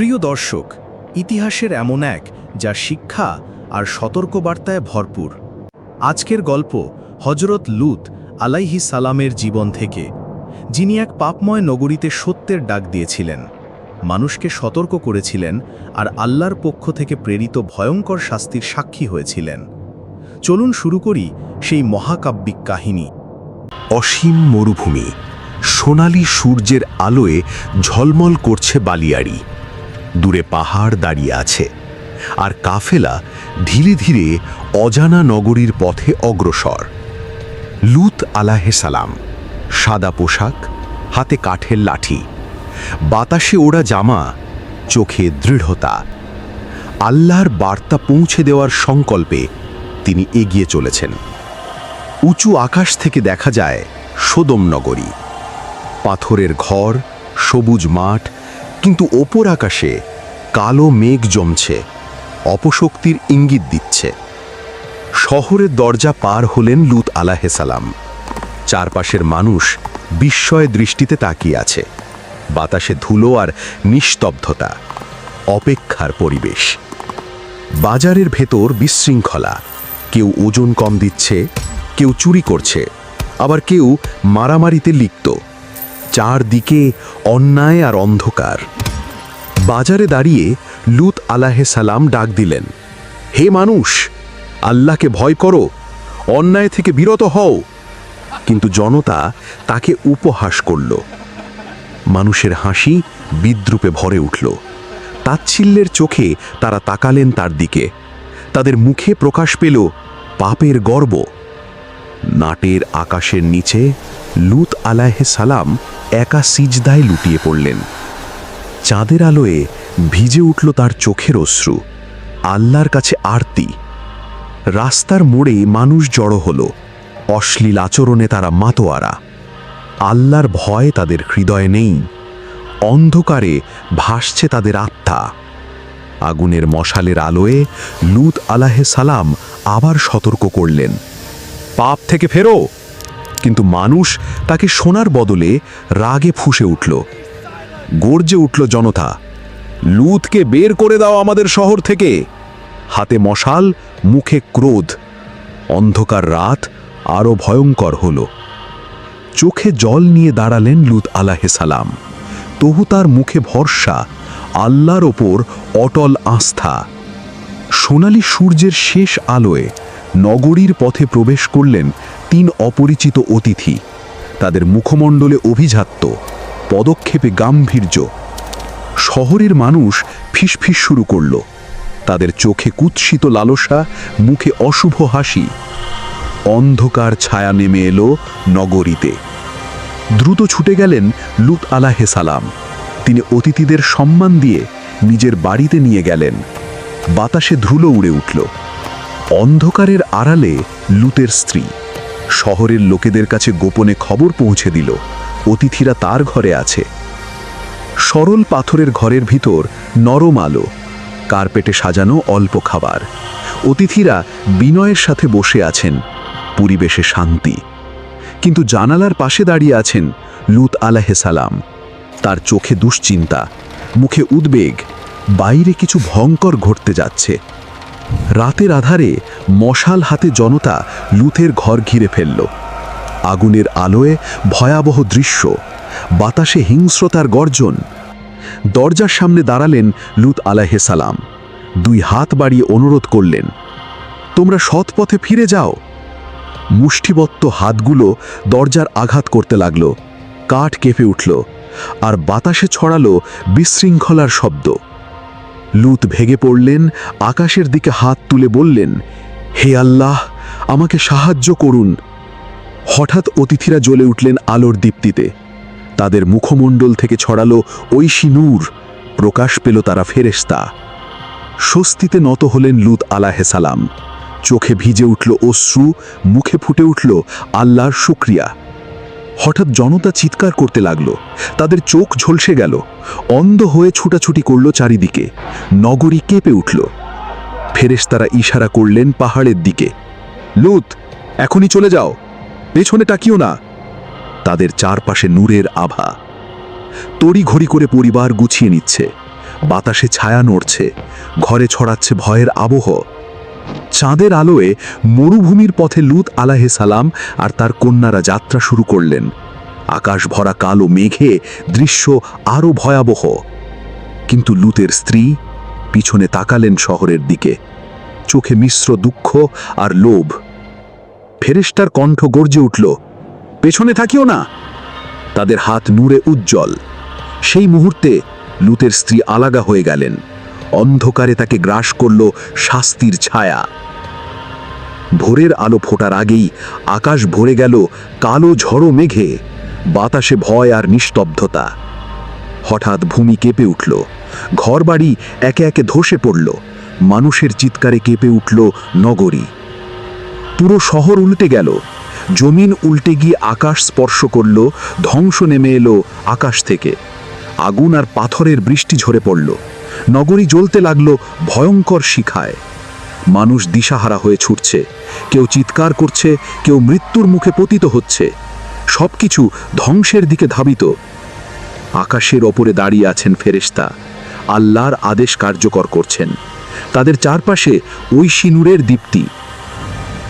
প্রিয় দর্শক, ইতিহাসের এমন এক যা শিক্ষা আর সতর্কবার্তায় ভরপুর। আজকের গল্প হজরত লুত আলাইহি সালামের জীবন থেকে, যিনি এক পাপময় নগরীতে সত্যের ডাক দিয়েছিলেন। মানুষকে সতর্ক করেছিলেন আর আল্লাহর পক্ষ থেকে প্রেরিত ভয়ঙ্কর শাস্তির সাক্ষী হয়েছিলেন। চলুন শুরু করি সেই মহাকাব্যিক কাহিনী। অসীম মরুভূমি, সোনালি সূর্যের আলোয় ঝলমল করছে বালিয়াড়ি। দূরে পাহাড় দাঁড়িয়ে আছে। আর কাফেলা ধীরে ধীরে অজানা নগরীর পথে অগ্রসর। লুত আলাহে সালাম, সাদা পোশাক, হাতে কাঠের লাঠি, বাতাসে ওড়া জামা, চোখে দৃঢ়তা। আল্লাহর বার্তা পৌঁছে দেওয়ার সংকল্পে তিনি এগিয়ে চলেছেন। উঁচু আকাশ থেকে দেখা যায় সোদম নগরী। পাথরের ঘর, সবুজ মাঠ কিন্তু ওপর আকাশে কালো মেঘ জমছে, অপশক্তির ইঙ্গিত দিচ্ছে। শহরের দরজা পার হলেন লুত আলাহে সালাম চারপাশের মানুষ বিস্ময় দৃষ্টিতে তাকিয়ে আছে। বাতাসে ধুলো আর নিস্তব্ধতা, অপেক্ষার পরিবেশ। বাজারের ভেতর বিশৃঙ্খলা। কেউ ওজন কম দিচ্ছে, কেউ চুরি করছে, আবার কেউ মারামারিতে লিপ্ত। চারদিকে অন্যায় আর অন্ধকার। বাজারে দাঁড়িয়ে লুত আলাহে সালাম ডাক দিলেন, হে মানুষ, আল্লাহকে ভয় করো, অন্যায় থেকে বিরত হও। কিন্তু জনতা তাকে উপহাস করল। মানুষের হাসি বিদ্রুপে ভরে উঠল। তাচ্ছিল্যের চোখে তারা তাকালেন তার দিকে। তাদের মুখে প্রকাশ পেল পাপের গর্ব। নাটের আকাশের নিচে লুত আলাহে সালাম একা সিজদায় লুটিয়ে পড়লেন। চাঁদের আলোয় ভিজে উঠল তার চোখের অশ্রু, আল্লাহর কাছে আরতি। রাস্তার মোড়ে মানুষ জড়ো হলো, অশ্লীল আচরণে তারা মাতোয়ারা। আল্লাহর ভয় তাদের হৃদয়ে নেই, অন্ধকারে ভাসছে তাদের আত্মা। আগুনের মশালের আলোয় লুত আলাহে সালাম আবার সতর্ক করলেন, পাপ থেকে ফেরো! কিন্তু মানুষ তাকে সোনার বদলে রাগে ফুসে উঠল। গর্জে উঠল জনতা। লুতকে বের করে দাও আমাদের শহর থেকে। হাতে মশাল, মুখে ক্রোধ। অন্ধকার রাত আরও ভয়ঙ্কর হল। চোখে জল নিয়ে দাঁড়ালেন লুত আলাহে সালাম। তবু তার মুখে ভরসা, আল্লাহর ওপর অটল আস্থা। সোনালি সূর্যের শেষ আলোয় নগরীর পথে প্রবেশ করলেন তিন অপরিচিত অতিথি। তাদের মুখমণ্ডলে অভিজাত্য পদক্ষেপে গাম্ভীর্য। শহরের মানুষ ফিসফিস শুরু করল। তাদের চোখে কুৎসিত লালসা, মুখে অশুভ হাসি। অন্ধকার ছায়া নেমে এলো নগরীতে। দ্রুত ছুটে গেলেন লুত আলাহে সালাম। তিনি অতিথিদের সম্মান দিয়ে নিজের বাড়িতে নিয়ে গেলেন। বাতাসে ধুলো উড়ে উঠল। অন্ধকারের আড়ালে লুতের স্ত্রী। শহরের লোকেদের কাছে গোপনে খবর পৌঁছে দিল। অতিথিরা তার ঘরে আছে। সরল পাথরের ঘরের ভিতর নরম আলো, কার্পেটে সাজানো অল্প খাবার। অতিথিরা বিনয়ের সাথে বসে আছেন, পরিবেশে শান্তি। কিন্তু জানালার পাশে দাঁড়িয়ে আছেন লুত সালাম। তার চোখে দুশ্চিন্তা, মুখে উদ্বেগ, বাইরে কিছু ভয়ঙ্কর ঘটতে যাচ্ছে। রাতের আধারে মশাল হাতে জনতা লুথের ঘর ঘিরে ফেলল। আগুনের আলোয় ভয়াবহ দৃশ্য। বাতাসে হিংস্রতার গর্জন। দরজার সামনে দাঁড়ালেন লুত আলাহে সালাম। দুই হাত বাড়িয়ে অনুরোধ করলেন, তোমরা সৎ পথে ফিরে যাও। মুষ্টিবত্ত হাতগুলো দরজার আঘাত করতে লাগল, কাঠ কেঁপে উঠল, আর বাতাসে ছড়ালো বিশৃঙ্খলার শব্দ। লুত ভেগে পড়লেন, আকাশের দিকে হাত তুলে বললেন, হে আল্লাহ, আমাকে সাহায্য করুন। হঠাৎ অতিথিরা জ্বলে উঠলেন আলোর দীপ্তিতে। তাদের মুখমণ্ডল থেকে ছড়ালো ঐশী নূর, প্রকাশ পেল তারা ফেরেস্তা স্বস্তিতে নত হলেন লুত সালাম। চোখে ভিজে উঠল অশ্রু, মুখে ফুটে উঠল আল্লাহর শুক্রিয়া। হঠাৎ জনতা চিৎকার করতে লাগল। তাদের চোখ ঝলসে গেল। অন্ধ হয়ে ছুটাছুটি করল চারিদিকে। নগরী কেঁপে উঠল। ফেরেশতারা ইশারা করলেন পাহাড়ের দিকে। লুত, এখনই চলে যাও। পেছনে তাকিও না। তাদের চারপাশে নূরের আভা। তড়ি ঘড়ি করে পরিবার গুছিয়ে নিচ্ছে। বাতাসে ছায়া নড়ছে। ঘরে ছড়াচ্ছে ভয়ের আবহ। চাঁদের আলোয় মরুভূমির পথে লুত আলাহে সালাম আর তার কন্যারা যাত্রা শুরু করলেন। আকাশ ভরা কালো মেঘে দৃশ্য আরও ভয়াবহ। কিন্তু লুতের স্ত্রী পিছনে তাকালেন শহরের দিকে। চোখে মিশ্র দুঃখ আর লোভ। ফেরেস্টার কণ্ঠ গর্জে উঠল, পেছনে থাকিও না। তাদের হাত নূরে উজ্জ্বল। সেই মুহূর্তে লুতের স্ত্রী আলাগা হয়ে গেলেন। অন্ধকারে তাকে গ্রাস করল শাস্তির ছায়া। ভোরের আলো ফোটার আগেই আকাশ ভরে গেল কালো ঝড়ো মেঘে, বাতাসে ভয় আর নিস্তব্ধতা। হঠাৎ ভূমি কেঁপে উঠল, ঘরবাড়ি একে একে ধসে পড়ল, মানুষের চিৎকারে কেঁপে উঠল নগরী। পুরো শহর উল্টে গেল। জমিন উল্টে গিয়ে আকাশ স্পর্শ করল, ধ্বংস নেমে এলো আকাশ থেকে। আগুন আর পাথরের বৃষ্টি ঝরে পড়ল। নগরী জ্বলতে লাগল ভয়ঙ্কর শিখায়। মানুষ দিশাহারা হয়ে ছুটছে। কেউ চিৎকার করছে, কেউ মৃত্যুর মুখে পতিত হচ্ছে। সবকিছু ধ্বংসের দিকে ধাবিত। আকাশের ওপরে দাঁড়িয়ে আছেন ফেরেশতা। আল্লাহর আদেশ কার্যকর করছেন। তাদের চারপাশে ঐশী নূরের দীপ্তি।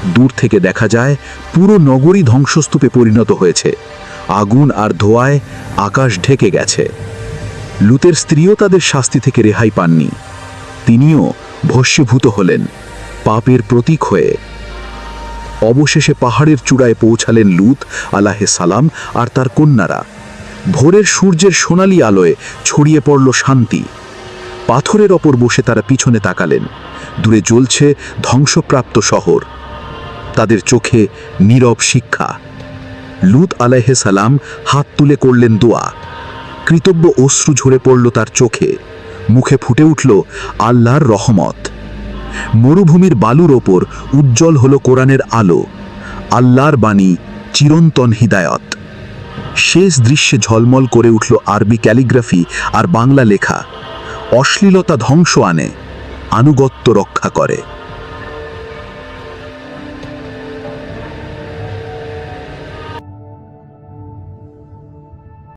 দূর থেকে দেখা যায় পুরো নগরী ধ্বংসস্তূপে পরিণত হয়েছে। আগুন আর ধোঁয়ায় আকাশ ঢেকে গেছে। লুতের স্ত্রীও তাদের শাস্তি থেকে রেহাই পাননি। তিনিও ভস্মীভূত হলেন, পাপের প্রতীক হয়ে। অবশেষে পাহাড়ের চূড়ায় পৌঁছালেন লুত আলাহে সালাম আর তার কন্যারা। ভোরের সূর্যের সোনালি আলোয় ছড়িয়ে পড়ল শান্তি। পাথরের ওপর বসে তারা পিছনে তাকালেন। দূরে জ্বলছে ধ্বংসপ্রাপ্ত শহর। তাদের চোখে নীরব শিক্ষা। লুত আলাইহে সালাম হাত তুলে করলেন দোয়া। কৃতজ্ঞ অশ্রু ঝরে পড়ল তার চোখে। মুখে ফুটে উঠল আল্লাহর রহমত। মরুভূমির বালুর ওপর উজ্জ্বল হল কোরআনের আলো। আল্লাহর বাণী চিরন্তন হিদায়ত। শেষ দৃশ্যে ঝলমল করে উঠল আরবি ক্যালিগ্রাফি আর বাংলা লেখা। অশ্লীলতা ধ্বংস আনে, আনুগত্য রক্ষা করে।